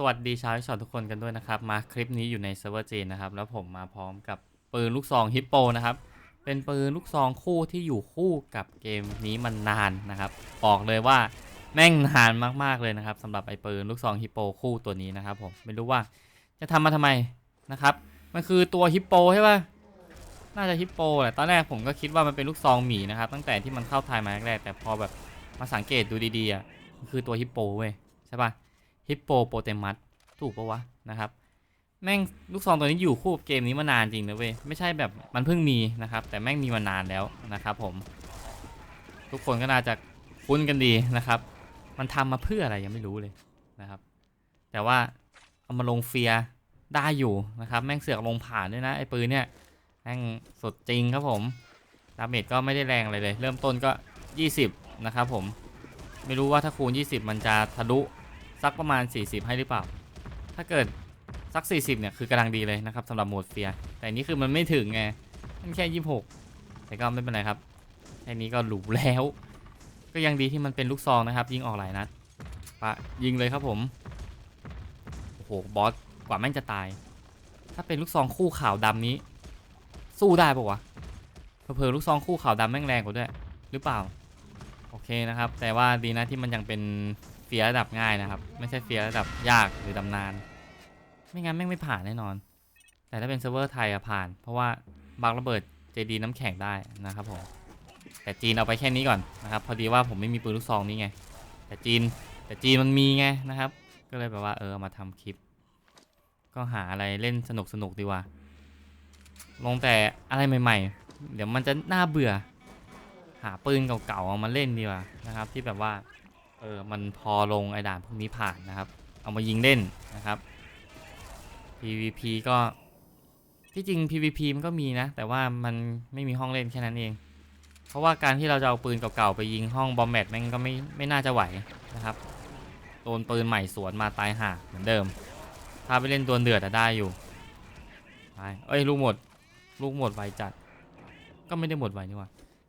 สวัสดีชาวช็อตทุกคนกันด้วยนะครับ มาคลิปนี้อยู่ในเซิร์ฟเวอร์จีนนะครับ แล้วผมมาพร้อมกับปืนลูกซองฮิปโปนะครับ เป็นปืนลูกซองคู่ที่อยู่คู่กับเกมนี้มันนานนะครับ บอกเลยว่าแม่งนานมากๆเลยนะครับสำหรับไอปืนลูกซองฮิปโปคู่ตัวนี้นะครับผมไม่รู้ว่าจะทำมาทำไมนะครับ มันคือตัวฮิปโปใช่ป่ะน่าจะฮิปโปแหละตอนแรกผมก็คิดว่ามันเป็นลูกซองหมีนะครับตั้งแต่ที่มันเข้าไทยมาแรกแต่พอแบบมาสังเกตดูดีๆอะมันคือตัวฮิปโปเว้ยใช่ป่ะ ฮิปโปโปเตมัสถูกปะวะนะครับแม่งลูกซองตัวนี้อยู่คู่กับเกมนี้มานานจริงนะเว้ยไม่ใช่แบบมันเพิ่งมีนะครับ แต่แม่งมีมานานแล้วนะครับ ผม ทุกคนก็น่าจะคุ้นกันดีนะครับ มันทำมาเพื่ออะไรยังไม่รู้เลยนะครับ แต่ว่าเอามาลงเฟียได้อยู่นะครับ แม่งเสือกลงผ่านด้วยนะไอ้ปืนเนี่ยแม่งสดจริงครับผมดาเมจก็ไม่ได้แรงอะไรเลย เริ่มต้นก็ 20 นะครับผมไม่รู้ว่าถ้าคูณ 20 มันจะทะลุ สักประมาณ 40 ให้หรือเปล่า ถ้าเกิดสัก 40 เนี่ยคือกำลังดีเลยนะครับสำหรับโหมดเฟียแต่นี้คือมันไม่ถึงไงมันแค่ 26 แต่ก็ไม่เป็นไรครับแค่นี้ก็หรูแล้ว ก็ยังดีที่มันเป็นลูกซองนะครับ ยิงออกหลายนัดปะยิงเลยครับผมโอ้โหบอสกว่าแม่งจะตาย ถ้าเป็นลูกซองคู่ขาวดำนี้ สู้ได้ปะวะเผลอลูกซองคู่ขาวดำแม่งแรงกว่าด้วย หรือเปล่า โอเคนะครับ แต่ว่าดีนะที่มันยังเป็น เฟียระดับง่ายนะครับ ไม่ใช่เฟียระดับยากหรือดำนาน ไม่งั้นแม่งไม่ผ่านแน่นอน แต่ถ้าเป็นเซิร์ฟเวอร์ไทยอะผ่าน เพราะว่าบักระเบิดเจดีน้ำแข็งได้นะครับผมแต่จีนเอาไปแค่นี้ก่อนนะครับ พอดีว่าผมไม่มีปืนลูกซองนี้ไง แต่จีนแต่จีนมันมีไงนะครับ ก็เลยแบบว่าเออมาทำคลิป ก็หาอะไรเล่นสนุกสนุกดีกว่า ลงแต่อะไรใหม่ ๆ เดี๋ยวมันจะน่าเบื่อ หาปืนเก่าๆเอามาเล่นดีกว่านะครับ ที่แบบว่า เออ มันพอลงไอ้ด่านพวกนี้ผ่านนะครับ เอามายิงเล่นนะครับ PVP ก็ที่จริง PVP มันก็มีนะ แต่ว่ามันไม่มีห้องเล่นแค่นั้นเอง เพราะว่าการที่เราจะเอาปืนเก่าๆไปยิงห้องบอมแบทแม่งก็ไม่ไม่น่าจะไหวนะครับ โดนปืนใหม่สวนมาตายห่าเหมือนเดิม ถ้าไปเล่นตัวเดือดอะได้อยู่ไปเอ้ยลูกหมด ลูกหมดไวจัด ก็ไม่ได้หมดไวนี่ว่า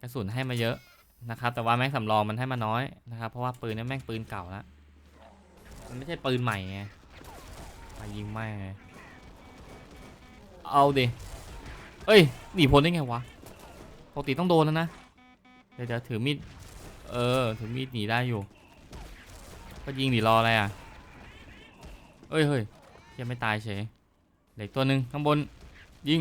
กระสุนให้มาเยอะ นะครับแต่ว่าแม็กสำรองมันให้มาน้อยนะครับเพราะว่าปืนเนี่ยแม่งปืนเก่าแล้วมันไม่ใช่ปืนใหม่ไงมายิงไม่งเอาดิเอ้ยหนีพ้นได้ไงวะปกติต้องโดนแล้วนะเดี๋ยวเดี๋ยวถือมีดเออถือมีดหนีได้อยู่ ก็ยิงหนีรออะไรอะเอ้ยเฮ้ยยังไม่ตายเฉยเหล็กตัวหนึ่งข้างบนยิง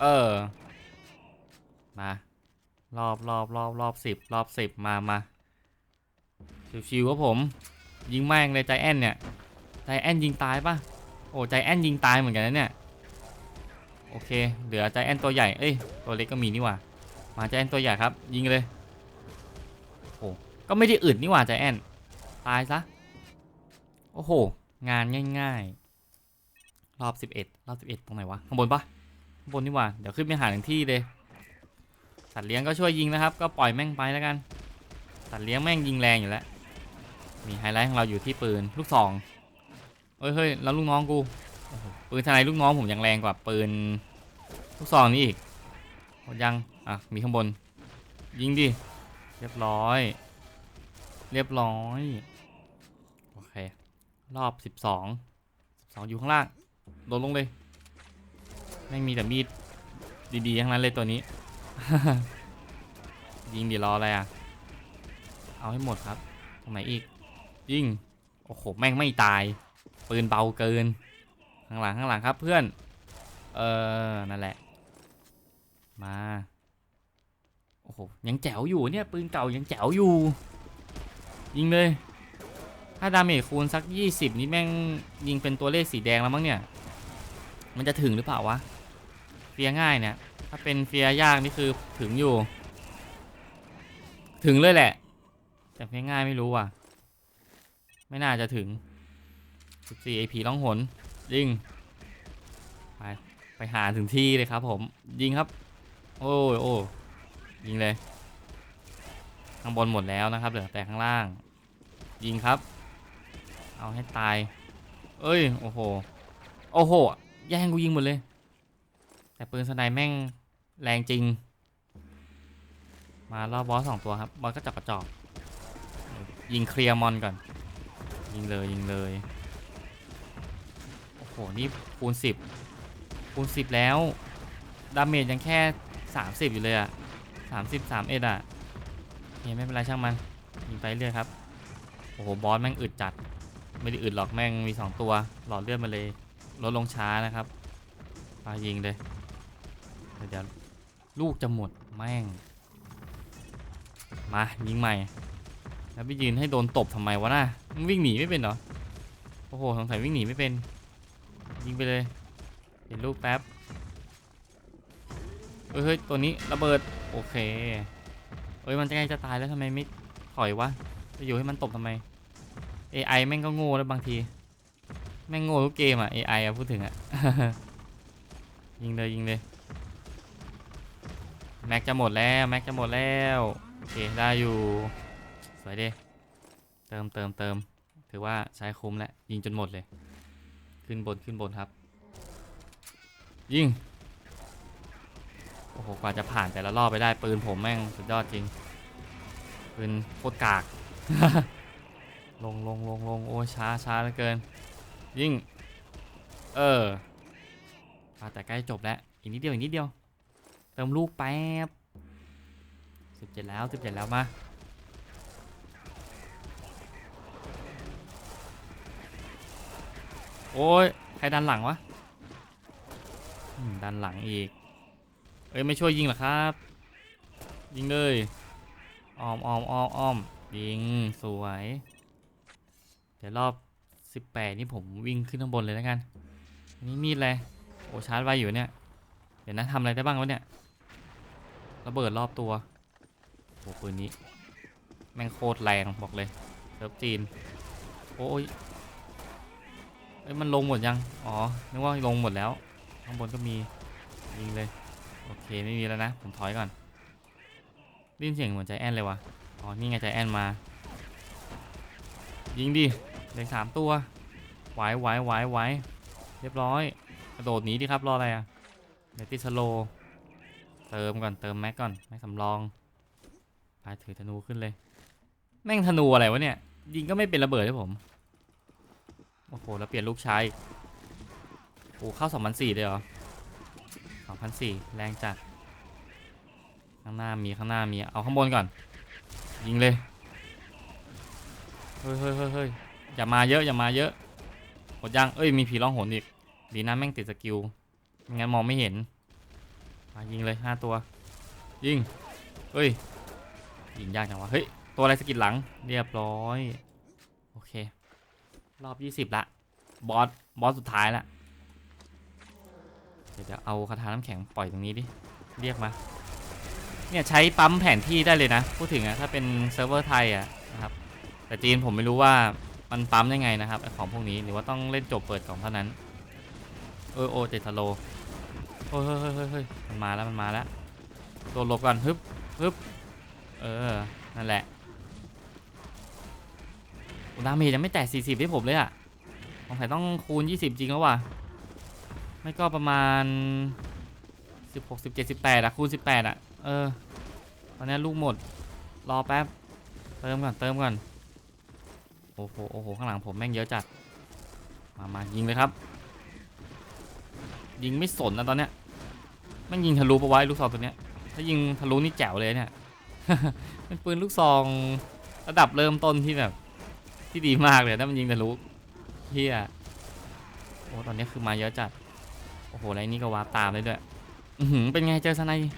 เออมา รอบรอบรอบรอบสิบรอบสิบมามาชิวๆครับผม ยิงแม่งเลยใจแอนเนี่ย ใจแอนยิงตายปะโอ้ใจแอนยิงตายเหมือนกันนะเนี่ย โอเค เหลือใจแอนตัวใหญ่ เอ้ย ตัวเล็กก็มีนี่หว่า มาใจแอนตัวใหญ่ครับ ยิงเลย โอ้ก็ไม่ได้อึดนี่หว่าใจแอน ตายซะ โอ้โห งานง่ายๆ รอบ 11 รอบ 11 ตรงไหนวะ ข้างบนปะข้างบนนี่หว่า เดี๋ยวขึ้นไปหาถึงที่เลย สัตว์เลี้ยงก็ช่วยยิงนะครับ ก็ปล่อยแม่งไปแล้วกัน สัตว์เลี้ยงแม่งยิงแรงอยู่แล้ว มีไฮไลท์ของเราอยู่ที่ปืนลูกซองเฮ้ยเฮ้ยแล้วลูกน้องกู ปืนทนายลูกน้องผมยังแรงกว่าปืนลูกซองนี้อีกยัง อะ มีข้างบน ยิงดิ เรียบร้อย เรียบร้อย โอเค รอบ12 12อยู่ข้างล่าง โดนลงเลยแม่งมีแต่มีดดีๆทั้งนั้นเลยตัวนี้ ยิงดีรออะไรอะ เอาให้หมดครับ ตรงไหนอีก ยิง โอ้โห แม่งไม่ตาย ปืนเบาเกิน ข้างหลังข้างหลังครับเพื่อน เออ นั่นแหละ มา โอ้โห ยังแจ๋วอยู่เนี่ย ปืนเก่ายังแจ๋วอยู่ ยิงเลย ถ้าดาเมจคูณสัก 20 นี่แม่งยิงเป็นตัวเลขสีแดงแล้วมั้งเนี่ย มันจะถึงหรือเปล่าวะเฟียง่ายเนี่ย ถ้าเป็นเฟียยากนี่คือถึงอยู่ ถึงเลยแหละ แต่เฟียร์ง่ายไม่รู้ว่ะ ไม่น่าจะถึง 14 AP ล่องหนยิง ไป ไปหาถึงที่เลยครับผม ยิงครับ โอ้ยโอ้ยิงเลย ข้างบนหมดแล้วนะครับ เหลือแต่ข้างล่าง ยิงครับ เอาให้ตาย เอ้ย โอ้โห โอ้โห แย่งกูยิงหมดเลย แต่ปืนสไนแม่ง แรงจริง มารอบบอสสองตัวครับ บอสก็จับกระจอก ยิงเคลียร์มอนก่อน ยิงเลยยิงเลย โอ้โห นี่คูณ10คูณ10แล้ว ดาเมจยังแค่30อยู่เลยอะ30 3เอ็ดอะโอเคไม่เป็นไรช่างมัน ยิงไปเรื่อยครับ โอ้โห บอสแม่งอึดจัด ไม่ได้อึดหรอกแม่งมี2ตัว หลอดเลือดมาเลย ลดลงช้านะครับปายิงเลย เดี๋ยว ลูกจะหมดแม่ง มายิงใหม่ แล้วไปยืนให้โดนตบทำไมวะน่ะมึงวิ่งหนีไม่เป็นเหรอ โอ้โหสงสัยวิ่งหนีไม่เป็น ยิงไปเลยเห็นลูกแป๊บเอ้ยเฮ้ยตัวนี้ระเบิดโอเคเอ้ยมันจะใกล้จะตายแล้วทำไมไม่ถอยวะจะอยู่ให้มันตบทำไม AI แม่งก็โง่แล้วบางที แม่งโง่ทุกเกมอะ AI อะพูดถึงอะ ยิงเลยยิงเลย แม็กจะหมดแล้วแม็กจะหมดแล้วโอเคได้อยู่สวยดีเติมเติมเติมถือว่าใช้คุ้มแล้วยิงจนหมดเลย ขึ้นบนขึ้นบนครับ ยิงโอ้โหกว่าจะผ่านแต่ละรอบไปได้ปืนผมแม่งสุดยอดจริงปืนโคตรกาก ลงลงลงลงโอ้ช้าช้าเหลือเกิน ยิงเอออะแต่ใกล้จบแล้ว อีกนิดเดียวอีกนิดเดียว ติมลูกแป๊บสิบเจ็ดแล้วสิบเจ็ดแล้วมาโอ้ย ใครดันหลังวะดันหลังอีก เอ้ย ไม่ช่วยยิงหรอครับ ยิงเลยอ้อมอ้อมอ้อมอ้อมยิง สวย เดี๋ยวรอบ18นี่ผมวิ่งขึ้นข้างบนเลยแล้วกัน นี่มีดเลยโอชาร์จไวอยู่เนี่ย เดี๋ยวนะทำอะไรได้บ้างวะเนี่ย ระเบิดรอบตัวโอ้ปืนนี้ แม่งโคตรแรงบอกเลยเซิฟจีน โอ้ยเอ้ยมันลงหมดยัง อ๋อ นึกว่าลงหมดแล้ว ข้างบนก็มี ยิงเลย โอเค ไม่มีแล้วนะ ผมถอยก่อนได้ยินเสียงเหมือนใจแอนเลยวะอ๋อ นี่ไงใจแอนมา ยิงดิเหลือสามตัวไหวไหวไหวไหวเรียบร้อย กระโดดหนีดิครับ รออะไรอะเดี๋ยวติดสโล เติมก่อนเติมแม็กก่อนแม็กสำรองไปถือธนูขึ้นเลย แม่งธนูอะไรวะเนี่ย ยิงก็ไม่เป็นระเบิดให้ผม โอ้โหแล้วเปลี่ยนลูกชายโอ้เข้า2004เลยเหรอ2004แรงจัด ข้างหน้ามีข้างหน้ามีเอาข้างบนก่อน ยิงเลยเฮ้ยเฮ้ยเฮ้ยเฮ้ยอย่ามาเยอะอย่ามาเยอะหมดยังเอ้ยมีผีร้องโหนอีกดีนะแม่งติดสกิลไม่งั้นมองไม่เห็น มายิงเลยห้าตัว ยิง เฮ้ย ยิงยากจังวะ เฮ้ย ตัวอะไรสกิดหลัง เรียบร้อย โอเค รอบ20ละ บอส บอสสุดท้ายละ เดี๋ยวเดี๋ยวเอาคาถาน้ำแข็งปล่อยตรงนี้ดิ เรียกมา เนี่ยใช้ปั๊มแผนที่ได้เลยนะ พูดถึงอะถ้าเป็นเซิร์ฟเวอร์ไทยอะนะครับ แต่จีนผมไม่รู้ว่ามันปั๊มยังไงนะครับไอของพวกนี้ หรือว่าต้องเล่นจบเปิดกล่องเท่านั้น เออโอเจตโล โอ้ยเฮ้ยเฮ้ยเฮ้ยมันมาแล้วมันมาแล้วตัวหลบก่อนฮึบฮึบเออ นั่นแหละโอ้ดาเมจยังไม่แตะ40ให้ผมเลยอะสงสัยต้องคูณ 20 จริงแล้วว่ะ ไม่ก็ประมาณ 16 17 18อะคูณ 18อะเออ ตอนนี้ลูกหมด รอแป๊บ เติมก่อน เติมก่อน โอ้โห โอ้โห ข้างหลังผมแม่งเยอะจัด มามายิงเลยครับ ยิงไม่สนนะตอนเนี้ยแม่ยิงทะลุปะไว้ลูกซองตัวเนี้ย ถ้ายิงทะลุนี่แจ๋วเลยเนี่ยเป็นปืนลูกซองระดับเริ่มต้นที่แบบ ที่ดีมากเลยถ้ามันยิงทะลุเฮียโอ้ตอนนี้คือมาเยอะจัด โอ้โหไอ้นี่ก็วาร์ปตามเลยด้วยอือหือเป็นไงเจอสไนด์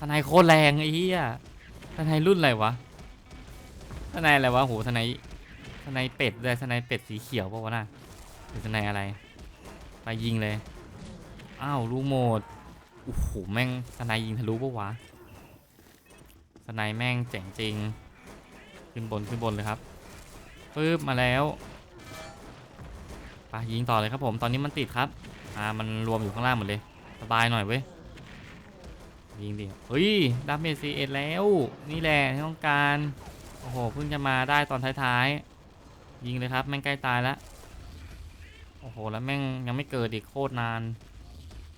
สไนด์โคตรแรงไอ้เหี้ยสไนด์รุ่นอะไรวะสไนด์อะไรวะโหสไนด์สไนด์เป็ดเลยสไนด์เป็ดสีเขียวปะวะน่ะหรือสไนด์อะไร ไปยิงเลย อ้าวลูกโหมดโอ้โหแม่งสไนด์ยิงทะลุปะวะสไนด์แม่งเจ๋งจริง ขึ้นบนขึ้นบนเลยครับปึ๊บมาแล้วไปยิงต่อเลยครับผมตอนนี้มันติดครับอ่ามันรวมอยู่ข้างล่างหมดเลยสบายหน่อยเว้ยยิงดิเฮ้ยดับเมจซีเอ็ดแล้ว นี่แหละที่ต้องการโอ้โหเพิ่งจะมาได้ตอนท้ายๆยิงเลยครับแม่งใกล้ตายแล้วโอ้โหแล้วแม่งยังไม่เกิดอีกโคตรนาน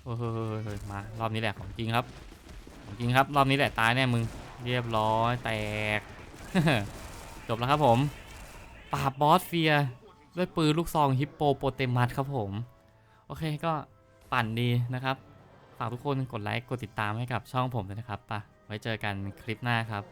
เฮ้ยเฮ้ยมารอบนี้แหละของจริงครับ ของจริงครับ รอบนี้แหละตายแน่มึง เรียบร้อยแตก จบแล้วครับผมปราบบอสเฟียด้วยปืนลูกซองฮิปโปโปเตมัสครับผม โอเคก็ปั่นดีนะครับ ฝากทุกคนกดไลค์ กดติดตามให้กับช่องผมด้วยนะครับไปะไว้เจอกันคลิปหน้าครับ